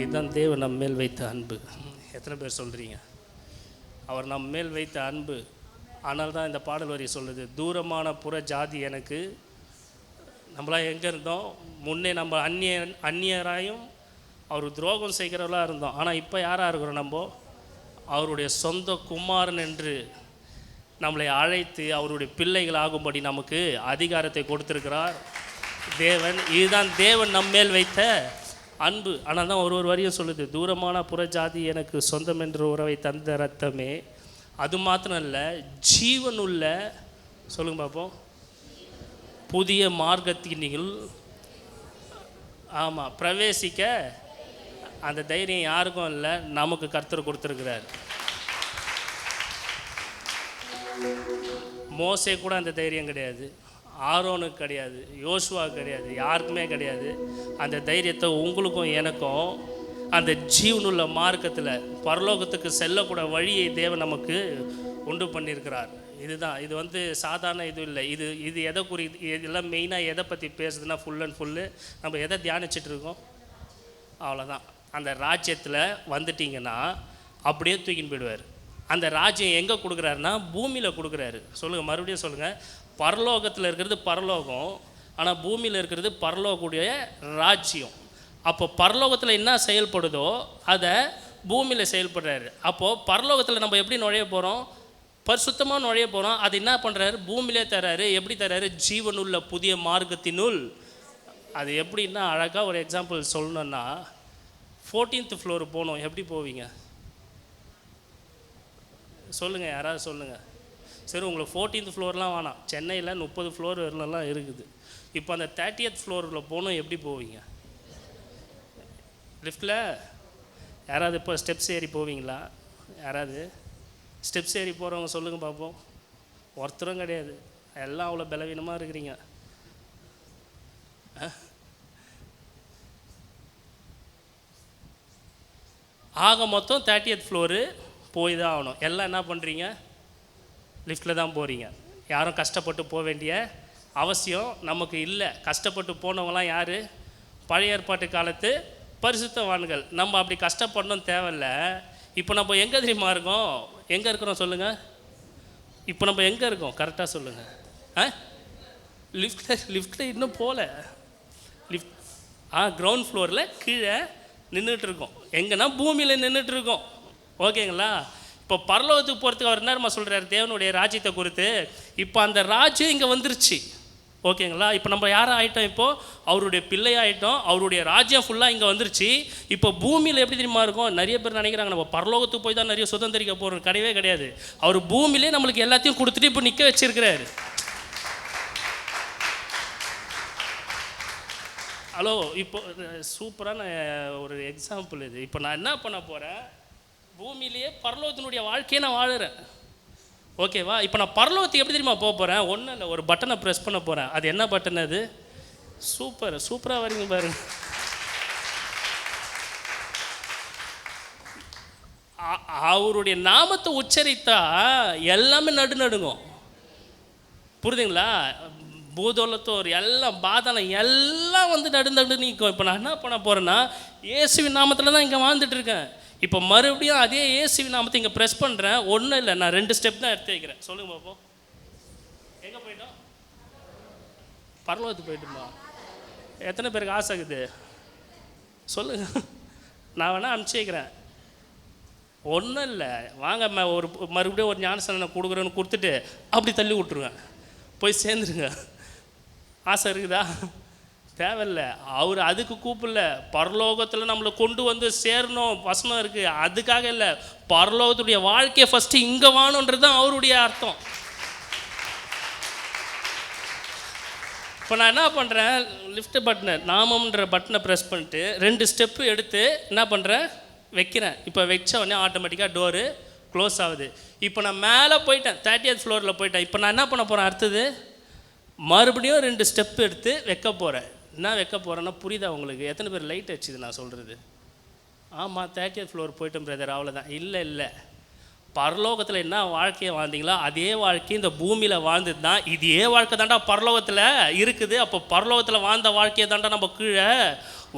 இதுதான் தேவன் நம் மேல் வைத்த அன்பு. எத்தனை பேர் சொல்கிறீங்க அவர் நம் மேல் வைத்த அன்பு. ஆனால் தான் இந்த பாடல் வரி சொல்லுது தூரமான புற ஜாதி எனக்கு. நம்மளாம் எங்கே இருந்தோம்? முன்னே நம்ம அந்நிய அந்நியராயும் அவர் துரோகம் செய்கிறவர்களாக இருந்தோம். ஆனால் இப்போ யாராக இருக்கிறோம் நம்ம? அவருடைய சொந்த குமாரன் என்று நம்மளை அழைத்து அவருடைய பிள்ளைகள் ஆகும்படி நமக்கு அதிகாரத்தை கொடுத்துருக்கிறார் தேவன். இதுதான் தேவன் நம்மேல் வைத்த அன்பு. ஆனால் தான் ஒரு ஒரு வரியும் சொல்லுது தூரமான புறஜாதி எனக்கு சொந்தம் என்ற உறவை தந்த ரத்தமே. அது மாத்திரம் இல்லை ஜீவனுள்ள சொல்லுங்க பார்ப்போம் புதிய மார்க்கத்தினிகள் ஆமாம் பிரவேசிக்க அந்த தைரியம் யாருக்கும் இல்லை நமக்கு கர்த்தர் கொடுத்துருக்கிறார். மோசே கூட அந்த தைரியம் கிடையாது. ஆரோனுக்கு கிடையாது யோசுவா கிடையாது யாருக்குமே கிடையாது. அந்த தைரியத்தை உங்களுக்கும் எனக்கும் அந்த ஜீவனுள்ள மார்க்கத்தில் பரலோகத்துக்கு செல்லக்கூட வழியை தேவன் நமக்கு உண்டு பண்ணியிருக்கிறார். இதுதான் இது வந்து சாதாரண இது இல்லை. இது இது எதை குறி இதெல்லாம் மெயினாக எதை பற்றி பேசுதுன்னா ஃபுல் அண்ட் ஃபுல்லு நம்ம எதை தியானிச்சிட்டு இருக்கோம்? அவ்வளோதான் அந்த ராஜ்யத்தில் வந்துட்டிங்கன்னா அப்படியே தூக்கின்னு போயிடுவார். அந்த ராஜ்யம் எங்கே கொடுக்குறாருன்னா பூமியில் கொடுக்குறாரு. சொல்லுங்கள் மறுபடியும் சொல்லுங்கள் பரலோகத்தில் இருக்கிறது பரலோகம் ஆனால் பூமியில் இருக்கிறது பரலோகக்கூடிய ராஜ்யம். அப்போ பரலோகத்தில் என்ன செயல்படுதோ அதை பூமியில் செயல்படுறாரு. அப்போது பரலோகத்தில் நம்ம எப்படி நுழைய போகிறோம் பரிசுத்தமாக நுழைய போகிறோம் அது என்ன பண்ணுறாரு பூமியிலே தராரு. எப்படி தராரு? ஜீவனுள்ள புதிய மார்க்கத்தினுள். அது எப்படின்னா அழகாக ஒரு எக்ஸாம்பிள் சொல்லணுன்னா ஃபோர்டீன்த் ஃப்ளோர் போகணும் எப்படி போவீங்க? சொல்லுங்கள் யாராவது சொல்லுங்கள் சரி உங்களுக்கு ஃபோர்டீன்த் ஃப்ளோர்லாம் வேணாம். சென்னையில் முப்பது ஃப்ளோர் வரலாம் இருக்குது. இப்போ அந்த தேர்ட்டியத் ஃப்ளோரில் போகணும் எப்படி போவீங்க? லிஃப்ட்டில் யாராவது இப்போ ஸ்டெப்ஸ் ஏறி போவீங்களா? யாராவது? ஸ்டெப்ஸ் ஏறி போகிறவங்க சொல்லுங்கள் பார்ப்போம் ஒருத்தரும் கிடையாது. எல்லாம் அவ்வளோ பலவீனமாக இருக்கிறீங்க. ஆக மொத்தம் தேர்ட்டியத் ஃப்ளோரு போய் தான் ஆகணும். எல்லாம் என்ன பண்ணுறீங்க லிஃப்ட்டில் தான் போகிறீங்க யாரும் கஷ்டப்பட்டு போக வேண்டிய அவசியம் நமக்கு இல்லை. கஷ்டப்பட்டு போனவங்களாம் யார்? பழைய ஏற்பாட்டு காலத்து பரிசுத்தவான்கள். நம்ம அப்படி கஷ்டப்படணும் தேவையில்ல. இப்போ நம்ம எங்கே தெரியுமா இருக்கோம்? எங்கே இருக்கிறோம் சொல்லுங்கள் இப்போ நம்ம எங்கே இருக்கோம்? கரெக்டாக சொல்லுங்கள் ஆ? லிஃப்ட்டில் லிஃப்ட்டில் இன்னும் போகல லிஃப்ட் ஆ கிரவுண்ட் ஃப்ளோரில் கீழே நின்றுட்டு இருக்கோம். எங்கன்னா பூமியில் நின்றுட்டு இருக்கோம். ஓகேங்களா? இப்போ பரலோகத்துக்கு போகிறதுக்கு அவர் நேரமாக சொல்கிறார் தேவனுடைய ராஜ்யத்தை குறித்து. இப்போ அந்த ராஜ்யம் இங்கே வந்துருச்சு. ஓகேங்களா? இப்போ நம்ம யாரும் ஆகிட்டோம் இப்போது அவருடைய பிள்ளை ஆகிட்டோம் அவருடைய ராஜ்யம் ஃபுல்லாக இங்கே வந்துருச்சு. இப்போ பூமியில் எப்படி தெரியுமா இருக்கும்? நிறைய பேர் நினைக்கிறாங்க நம்ம பரலோகத்துக்கு போய் தான் நிறைய சுதந்திரிக்க போகிறோம் கிடையவே கிடையாது. அவர் பூமியிலே நம்மளுக்கு எல்லாத்தையும் கொடுத்துட்டு இப்போ நிற்க வச்சிருக்கிறாரு. ஹலோ இப்போ சூப்பரான ஒரு எக்ஸாம்பிள் இது. இப்போ நான் என்ன பண்ண போகிறேன் பூமியிலேயே பரலோகத்தினுடைய வாழ்க்கையை நான் வாழுறேன். ஓகேவா இப்போ நான் பரலோகத்துக்கு எப்படி தெரியுமா போக போகிறேன் ஒன்றும் இல்லை ஒரு பட்டனை ப்ரெஸ் பண்ண போகிறேன் அது என்ன பட்டன் அது? சூப்பர் சூப்பராக வரீங்க பாருங்க. அவருடைய நாமத்தை உச்சரித்தா எல்லாமே நடு நடுங்கும். புரியுதுங்களா? பூதோலத்தோர் எல்லாம் பாதாளம் எல்லாம் வந்து நடு நடு நிற்கும் இப்போ நான் என்ன பண்ண போகிறேன்னா இயேசுவின் நாமத்தில் தான் இங்கே வாழ்ந்துட்டுருக்கேன் இப்போ மறுபடியும் அதே இயேசுவின் நாமத்தை இங்கே ப்ரெஸ் பண்ணுறேன் ஒன்றும் இல்லை நான் ரெண்டு ஸ்டெப் தான் எடுத்து வைக்கிறேன். சொல்லுங்க பாப்போம். எங்கே போயிட்டோம்? பரலோகத்துக்கு போயிட்டுமா? எத்தனை பேருக்கு ஆசை இருக்குது? சொல்லுங்க. நான் வேணால் அனுப்பிச்சி வைக்கிறேன். ஒன்றும் இல்லை. வாங்க ஒரு மறுபடியும் ஒரு ஞானசனை கொடுக்குறேன்னு கொடுத்துட்டு அப்படி தள்ளி விட்ருவேன் போய் சேர்ந்துருங்க. ஆசை இருக்குதா? தேவையில்ல. அவர் அதுக்கு கூப்பிடல. பரலோகத்தில் நம்மளை கொண்டு வந்து சேரணும் வசனம் இருக்குது அதுக்காக இல்லை. பரலோகத்துடைய வாழ்க்கையை ஃபஸ்ட்டு இங்கே வாணுன்றது தான் அவருடைய அர்த்தம். இப்போ நான் என்ன பண்ணுறேன் லிஃப்ட் பட்டனை நாமம்ன்ற பட்டனை ப்ரெஸ் பண்ணிட்டு ரெண்டு ஸ்டெப்பு எடுத்து என்ன பண்ணுறேன் வைக்கிறேன். இப்போ வச்ச உடனே ஆட்டோமேட்டிக்காக டோரு க்ளோஸ் ஆகுது. இப்போ நான் மேலே போயிட்டேன். தேர்ட்டியத் ஃப்ளோரில் போயிட்டேன். இப்போ நான் என்ன பண்ண போகிறேன் அடுத்தது மறுபடியும் ரெண்டு ஸ்டெப் எடுத்து வைக்க போகிறேன் என்ன வைக்க போகிறேன்னா புரியுதா உங்களுக்கு? எத்தனை பேர் லைட் அடிச்சுது நான் சொல்கிறது ஆமாம் தேர்ட்டியத் ஃப்ளோர் போயிட்டோம் பிரதர் அவ்வளோதான் இல்லை இல்லை. பரலோகத்தில் என்ன வாழ்க்கையை வாழ்ந்தீங்களோ அதே வாழ்க்கை இந்த பூமியில் வாழ்ந்தது தான் இதே வாழ்க்கை தாண்டா பரலோகத்தில் இருக்குது. அப்போ பரலோகத்தில் வாழ்ந்த வாழ்க்கையை தாண்டா நம்ம கீழே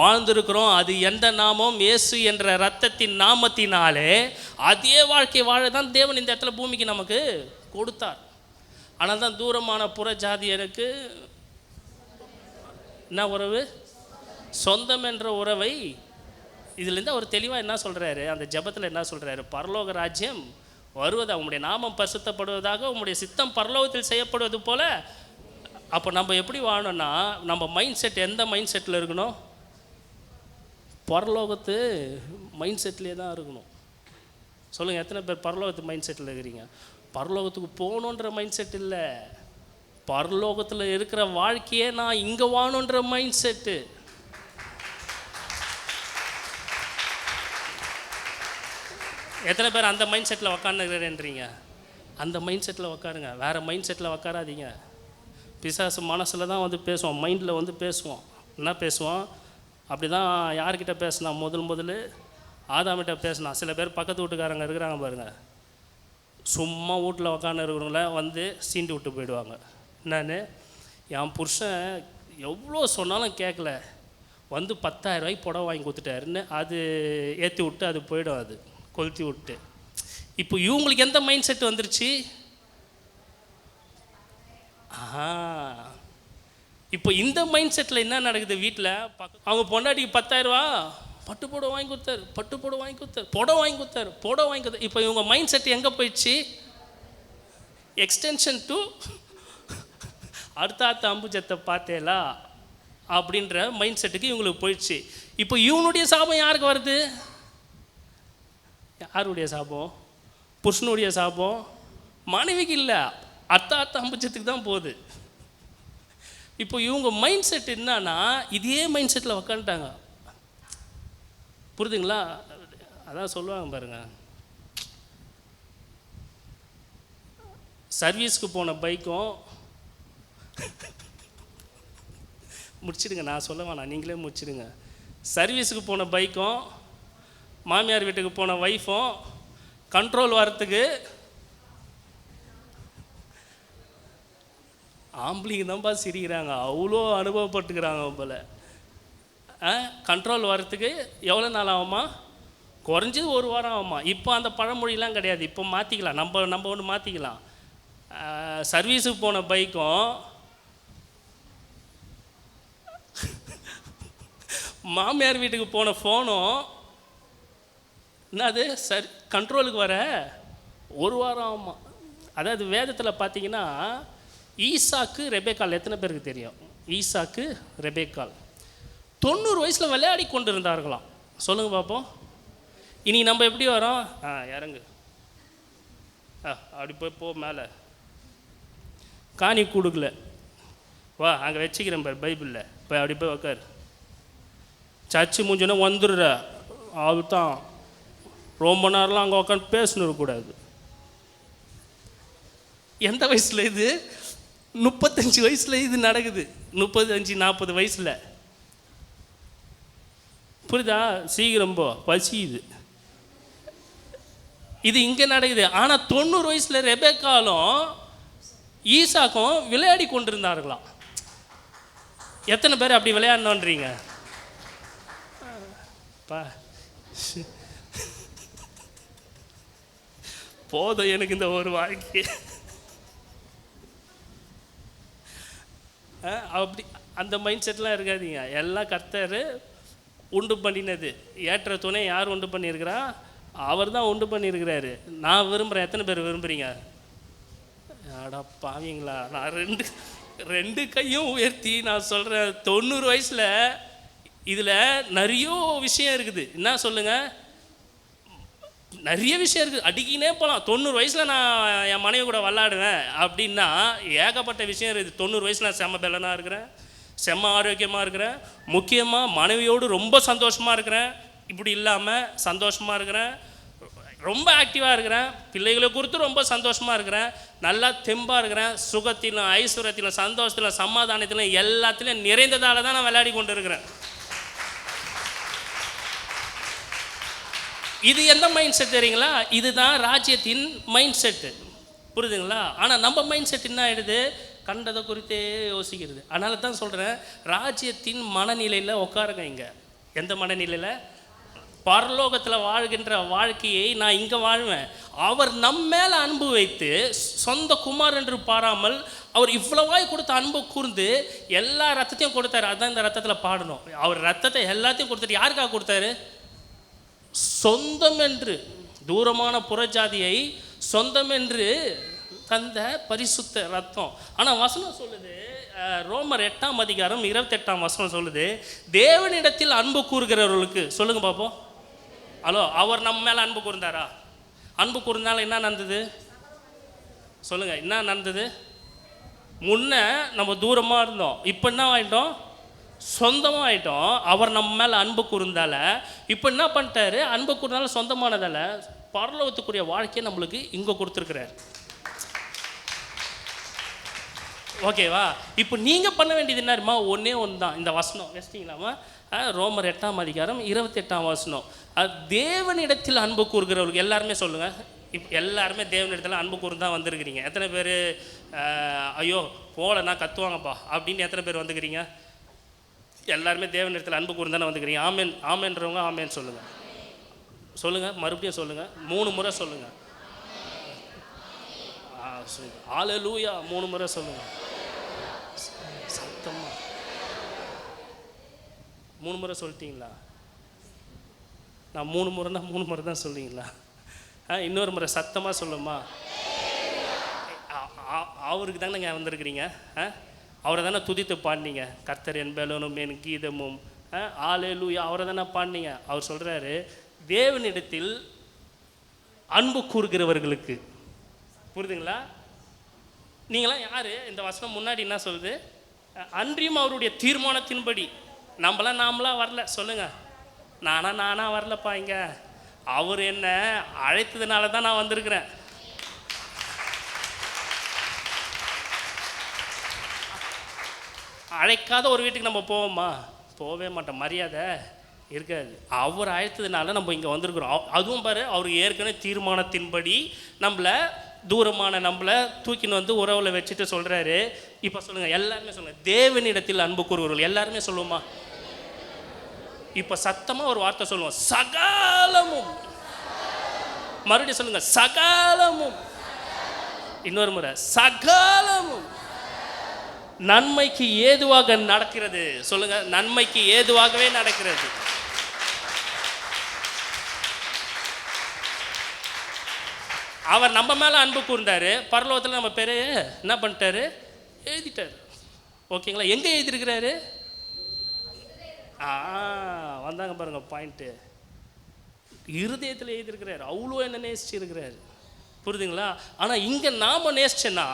வாழ்ந்திருக்கிறோம். அது எந்த நாமம்? இயேசு என்ற ரத்தத்தின் நாமத்தினாலே அதே வாழ்க்கை வாழ தான் தேவன் இந்த இடத்துல பூமிக்கு நமக்கு கொடுத்தார். ஆனால் தான் தூரமான புற ஜாதியருக்கு என்ன உறவு? சொந்தம் என்ற உறவை இதுலேருந்து அவர் தெளிவாக என்ன சொல்கிறாரு அந்த ஜெபத்தில் என்ன சொல்கிறாரு பரலோக ராஜ்யம் வருவது உங்களுடைய நாமம் பரிசுத்தப்படுவதாக உங்களுடைய சித்தம் பரலோகத்தில் செய்யப்படுவது போல் அப்போ நம்ம எப்படி வாழணும்னா நம்ம மைண்ட் செட் எந்த மைண்ட் செட்டில் இருக்கணும்? பரலோகத்து மைண்ட் செட்லேயே தான் இருக்கணும். சொல்லுங்கள் எத்தனை பேர் பரலோகத்து மைண்ட் செட்டில் இருக்கிறீங்க? பரலோகத்துக்கு போகணுன்ற மைண்ட் செட் இல்லை. பரலோகத்தில் இருக்கிற வாழ்க்கையே நான் இங்கே வாணுன்ற மைண்ட் செட்டு எத்தனை பேர் அந்த மைண்ட் செட்டில் உக்காந்துக்கிறேன்றீங்க அந்த மைண்ட் செட்டில் உக்காருங்க. வேறு மைண்ட் செட்டில் உக்காராதீங்க. பிசாசு மனசில் தான் வந்து பேசுவோம். மைண்டில் வந்து பேசுவோம். என்ன பேசுவோம்? அப்படி தான் யார்கிட்ட பேசினா? முதல் முதல் ஆதாமிட்ட பேசினா. சில பேர் பக்கத்து வீட்டுக்காரங்க இருக்கிறாங்க பாருங்கள் சும்மா வீட்டில் உக்காந்து இருக்கிறவங்கள வந்து சீண்டு விட்டு போயிடுவாங்க. என்னன்னு என் புருஷன் எவ்வளோ சொன்னாலும் கேட்கல வந்து பத்தாயிரம் ரூபாய்க்கு புடவை வாங்கி கொடுத்துட்டாருன்னு அது ஏற்றி விட்டு அது போயிடும் அது கொளுத்தி விட்டு. இப்போ இவங்களுக்கு எந்த மைண்ட் செட் வந்துருச்சு? ஆஹா. இப்போ இந்த மைண்ட் செட்டில் என்ன நடக்குது வீட்டில் அவங்க பொண்டாட்டிக்கு பத்தாயிரரூவா பட்டு புடவை வாங்கி கொடுத்தாரு பட்டு புடவை வாங்கி கொடுத்தாரு புடவை வாங்கி கொடுத்தாரு புடவை வாங்கி கொடுத்தாரு. இப்போ இவங்க மைண்ட் செட் எங்கே போயிடுச்சு? எக்ஸ்டென்ஷன் டு அடுத்த அடுத்த அம்புஜத்தை பார்த்தேலா அப்படின்ற மைண்ட் செட்டுக்கு இவங்களுக்கு போயிடுச்சு. இப்போ இவனுடைய சாபம் யாருக்கு வருது? யாருடைய சாபம்? புருஷனுடைய சாபம்? மனைவிக்கு இல்லை. அத்த அத்த அம்புஜத்துக்கு தான் போகுது. இப்போ இவங்க மைண்ட் செட் என்னன்னா இதே மைண்ட் செட்டில் உக்காந்துட்டாங்க. புரிதுங்களா அதான் சொல்லுவாங்க பாருங்க. சர்வீஸ்க்கு போன பைக்கும் முடிச்சிடுங்க நான் சொல்ல வேணாம். நீங்களே முடிச்சிடுங்க. சர்வீஸுக்கு போன பைக்கும் மாமியார் வீட்டுக்கு போன ஒய்ஃபும் கண்ட்ரோல் வரத்துக்கு ஆம்பளைங்க தான்ப்பா சிரிக்கிறாங்க. அவ்வளோ அனுபவப்பட்டுக்கிறாங்க போல. கண்ட்ரோல் வரத்துக்கு எவ்வளோ நாள் ஆகுமா குறைஞ்சது ஒரு வாரம் ஆகுமா இப்போ அந்த பழமொழிலாம் கிடையாது. இப்போ மாற்றிக்கலாம் நம்ம நம்ம ஒன்று மாற்றிக்கலாம் சர்வீஸுக்கு போன பைக்கும் மாமியார் வீட்டுக்கு போன ஃபோனும் என்னது சரி கண்ட்ரோலுக்கு வர? ஒரு வாரம் ஆமாம் அதாவது வேதத்தில் பார்த்தீங்கன்னா ஈசாக்கு ரெபேக்கால் எத்தனை பேருக்கு தெரியும்? ஈசாக்கு ரெபேக்கால். தொண்ணூறு வயசில் விளையாடி கொண்டு இருந்தார்களாம் சொல்லுங்கள் பார்ப்போம் இனி நம்ம எப்படி வரோம்? ஆ இறங்கு. ஆ அப்படி போய் போ மேலே. காணி கொடுக்கல வா அங்கே வச்சுக்கிறேன் பார் பைபிளில். போய் அப்படி போய் உக்கார். சர்ச்சு முடிஞ்சோன்னா வந்துடுற. அதுதான் ரொம்ப நேரம்லாம் அங்கே உட்காந்து பேசணும் இருக்கக்கூடாது. எந்த வயசில் இது? முப்பத்தஞ்சு வயசில் இது நடக்குது. முப்பத்தஞ்சு நாற்பது வயசில். புரியுதா? சீக்கிரம் போ. பசியுது இது. இங்கே நடக்குது. ஆனால் தொண்ணூறு வயசில் ரெபேக்காலும் ஈசாக்கும் விளையாடி கொண்டிருந்தார்களாம். எத்தனை பேர் அப்படி விளையாடணுன்றீங்க? பா. போதும் எனக்கு இந்த ஒரு வாழ்க்கை ஆ, அப்படி அந்த மைண்ட் செட்லாம் இருக்காதீங்க. எல்லாம் கர்த்தர் உண்டு பண்ணினது. ஏற்ற துணை யார் உண்டு பண்ணியிருக்கிறா? அவர் தான் உண்டு பண்ணியிருக்கிறாரு. நான் விரும்புகிறேன் எத்தனை பேர் விரும்புகிறீங்க அடா பாவீங்களா நான் ரெண்டு ரெண்டு கையும் உயர்த்தி நான் சொல்கிறேன் தொண்ணூறு வயசில் இதில் நிறைய விஷயம் இருக்குது. என்ன சொல்லுங்கள் நிறைய விஷயம் இருக்குது. அடிக்கினே போகலாம் தொண்ணூறு வயசில் நான் என் மனைவி கூட விளாடுவேன் அப்படின்னா ஏகப்பட்ட விஷயம் இருக்குது. தொண்ணூறு வயசில் நான் செம்ம பலனாக இருக்கிறேன். செம்ம ஆரோக்கியமாக இருக்கிறேன். முக்கியமாக மனைவியோடு ரொம்ப சந்தோஷமாக இருக்கிறேன். இப்படி இல்லாமல் சந்தோஷமாக இருக்கிறேன். ரொம்ப ஆக்டிவாக இருக்கிறேன். பிள்ளைகளை குறித்து ரொம்ப சந்தோஷமாக இருக்கிறேன். நல்லா தெம்பாக இருக்கிறேன். சுகத்திலும் ஐஸ்வர்யத்திலும் சந்தோஷத்திலும் சமாதானத்திலும் எல்லாத்திலும் நிறைந்ததால் தான் நான் விளையாடி கொண்டு இருக்கிறேன் இது எந்த மைண்ட் செட் தெரியுங்களா? இதுதான் ராஜ்யத்தின் மைண்ட் செட்டு புரியுதுங்களா? ஆனால் நம்ம மைண்ட் செட் என்ன ஆகிடுது கண்டதை குறித்தே யோசிக்கிறது. அதனால தான் சொல்கிறேன் ராஜ்யத்தின் மனநிலையில் உட்காருங்க இங்கே. எந்த மனநிலையில்? பரலோகத்தில் வாழ்கின்ற வாழ்க்கையை நான் இங்கே வாழ்வேன். அவர் நம் மேலே அன்பு வைத்து சொந்த குமார் என்று பாராமல் அவர் இவ்வளவாய் கொடுத்த அன்பு கூர்ந்து எல்லா ரத்தத்தையும் கொடுத்தாரு. அதான் இந்த ரத்தத்தில் பாடணும். அவர் ரத்தத்தை எல்லாத்தையும் கொடுத்தாரு யாருக்காக கொடுத்தாரு? சொந்தம் என்று. தூரமான புறஜாதியை சொந்தம் என்று தந்த பரிசுத்த ரத்தம். ஆனால் வசனம் சொல்லுது ரோமர் எட்டாம் அதிகாரம் இருபத்தெட்டாம் வசனம் சொல்லுது தேவனிடத்தில் அன்பு கூறுகிறவர்களுக்கு சொல்லுங்க பார்ப்போம் ஹலோ அவர் நம்ம மேலே அன்பு கூர்ந்தாரா? அன்பு கூர்ந்தால என்ன நடந்தது? சொல்லுங்க என்ன நடந்தது? முன்ன நம்ம தூரமாக இருந்தோம். இப்போ என்ன ஆகிட்டோம் சொந்தமாக ஆகிட்டோம் அவர் நம்ம மேலே அன்பு கூர்ந்தால இப்போ என்ன பண்ணிட்டாரு? அன்பு கூர்ந்தால சொந்தமானதால பரலோகத்துக்குரிய வாழ்க்கையை நம்மளுக்கு இங்கே கொடுத்துருக்குறாரு. ஓகேவா இப்போ நீங்கள் பண்ண வேண்டியது என்னமா ஒன்றே ஒன்று தான் இந்த வசனம் வச்சிட்டிங்களாமா ரோமர் எட்டாம் அதிகாரம் இருபத்தெட்டாம் வசனம். அது தேவனிடத்தில் அன்பு கூறுகிறவர்கள் எல்லாருமே சொல்லுங்கள் இப்போ எல்லாருமே தேவனிடத்தில் அன்பு கூர்ந்து தான் வந்திருக்கிறீங்க. எத்தனை பேர் ஐயோ போகலன்னா கத்துவாங்கப்பா அப்படின்னு எத்தனை பேர் வந்துக்கிறீங்க? எல்லாருமே தேவனிடத்தில் அன்பு கூர்ந்து தானே வந்துக்கிறீங்க. ஆமேன் ஆமேன்றவங்க ஆமேன் சொல்லுங்கள் சொல்லுங்கள் மறுபடியும் சொல்லுங்கள் மூணு முறை சொல்லுங்கள் ஆலலூயா மூணு முறை சொல்லுங்கள் சத்தமா மூணு முறை சொல்லிட்டீங்களா? நான் மூணு முறைனா மூணு முறை தான் சொல்லுவீங்களா? ஆ இன்னொரு முறை சத்தமாக சொல்லுமா அவருக்கு தானே நீங்கள் வந்திருக்கிறீங்க? ஆ அவரை தானே துதித்து பாடினீங்க. கர்த்தர் என் பலனும் என் கீதமும். ஆலேலூயா அவரை தானே பாடினீங்க. அவர் சொல்கிறாரு தேவனிடத்தில் அன்பு கூறுகிறவர்களுக்கு. புரியுதுங்களா? நீங்களாம் யார்? இந்த வசனம் முன்னாடி என்ன சொல்லுது? அன்றியும் அவருடைய தீர்மானத்தின்படி. நம்மளாம் நாமளா வரல சொல்லுங்கள் நானா நானா வரலப்பா இங்கே. அவர் என்ன அழைத்ததுனால தான் நான் வந்திருக்கிறேன். அழைக்காத ஒரு வீட்டுக்கு நம்ம போவோமா போகவே மாட்டோம் மரியாதை இருக்காது. அவர் அழைத்ததுனால நம்ம இங்கே வந்திருக்கிறோம். அதுவும் பாரு அவர் ஏற்கனவே தீர்மானத்தின்படி நம்மளை தூரமான நம்மளை தூக்கின்னு வந்து உறவில் வச்சுட்டு சொல்கிறாரு இப்போ சொல்லுங்கள் எல்லாருமே சொல்லுங்கள் தேவனிடத்தில் அன்பு கூறுவர்கள் எல்லாருமே சொல்லுவோமா இப்போ சத்தமாக ஒரு வார்த்தை சொல்லுவோம். சகாலமும். மறுபடியும் சொல்லுங்க சகாலமும். இன்னொரு முறை சகாலமும். நன்மைக்கு ஏதுவாக நடக்கிறது? சொல்லுங்க நன்மைக்கு ஏதுவாகவே நடக்கிறது. அவர் நம்ம மேல அன்பு கூர்ந்தார். பரலோகத்தில் நம்ம பேரு என்ன பண்ணிட்டாரு? எழுதிட்டாரு. ஓகேங்களா? எங்கே எழுதியிருக்கிறாரு? வந்தாங்க பாருங்க பாயிண்ட்டு இருதயத்தில் எழுதியிருக்கிறார். அவ்வளோ என்ன நேசிச்சிருக்கிறார். புரியுதுங்களா? ஆனால் இங்கே நாம் நேசிச்சேன்னா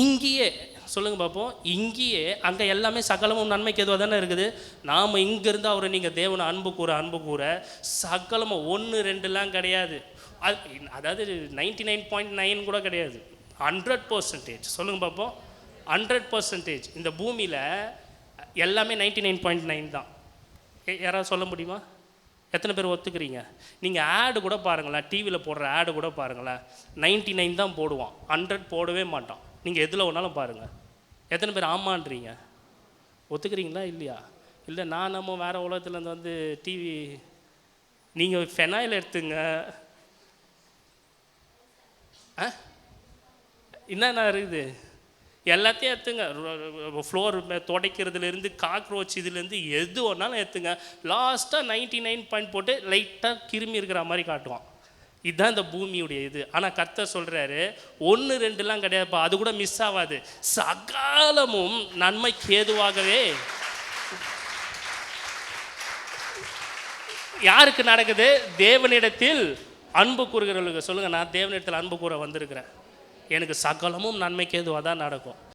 இங்கேயே சொல்லுங்கள் பார்ப்போம் இங்கேயே அங்கே எல்லாமே சகலமும் நன்மைக்கு எதுவாக தானே இருக்குது? நாம் இங்கேருந்து அவரை நீங்கள் தேவனை அன்பு கூற அன்பு கூற சகலமும் ஒன்று ரெண்டுலாம் கிடையாது. அது அதாவது நைன்டி நைன் பாயிண்ட் நைன் கூட கிடையாது. ஹண்ட்ரட் பர்சன்டேஜ் சொல்லுங்கள் பார்ப்போம் ஹண்ட்ரட் பர்சன்டேஜ் இந்த பூமியில் எல்லாமே நைன்டி நைன் பாயிண்ட் நைன் தான் யாராவது சொல்ல முடியுமா? எத்தனை பேர் ஒத்துக்கிறீங்க? நீங்கள் ஆடு கூட பாருங்களேன் டிவியில் போடுற ஆடு கூட பாருங்களேன் நைன்டி நைன் தான் போடுவான். ஹண்ட்ரட் போடவே மாட்டான். நீங்கள் எதில் வேணாலும் பாருங்கள் எத்தனை பேர் ஆமான்றீங்க? ஒத்துக்கிறீங்களா இல்லையா? இல்லை நான் நம்ம வேறு உலகத்துலேருந்து வந்து டிவி நீங்கள் ஃபெனாயில் எடுத்துங்க. ஆ? என்னென்ன இருக்குது? எல்லாத்தையும் ஏற்றுங்க ஃப்ளோர் துடைக்கிறதுலேருந்து காக்ரோச் இதுலேருந்து எது வேணாலும் ஏற்றுங்க லாஸ்ட்டாக நைன்டி நைன் பாயிண்ட் போட்டு லைட்டாக கிருமி இருக்கிற மாதிரி காட்டுவான். இதுதான் இந்த பூமியுடைய இது. ஆனால் கத்த சொல்கிறாரு ஒன்று ரெண்டுலாம் கிடையாதுப்பா. அது கூட மிஸ் ஆகாது. சகாலமும் நன்மைக்கு ஏதுவாகவே யாருக்கு நடக்குது? தேவனிடத்தில் அன்பு கூறுகிறவர்களுக்கு. சொல்லுங்கள் நான் தேவனிடத்தில் அன்பு கூற வந்திருக்கிறேன். எனக்கு சகலமும் நன்மைக்கு எதுவாக தான் நடக்கும்.